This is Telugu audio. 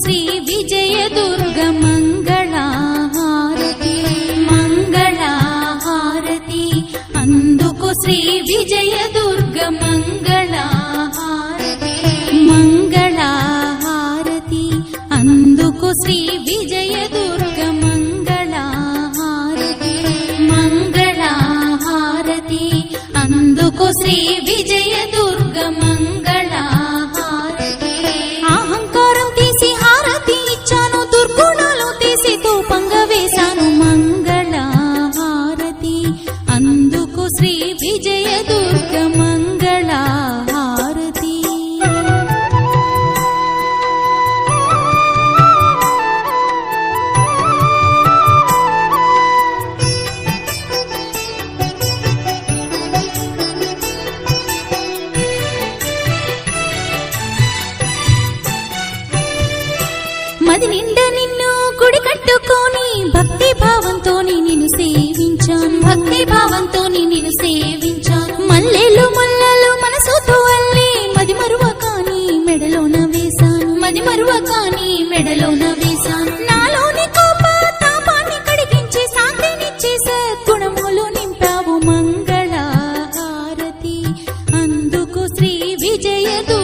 శ్రీ విజయ దుర్గ మంగళహారతి మంగళహారతి. అందుకు శ్రీ విజయ దుర్గ మంగళహారతి మంగళహారతి. అందుకు శ్రీ విజయ దుర్గ మంగళహారతి మంగళహారతి. అందుకు శ్రీ శ్రీ విజయ దుర్గ మంగళహారతి. మది నిండా నిన్ను గుడి కట్టుకొని భక్తి భావంతో ఎందుకు శ్రీ విజయదు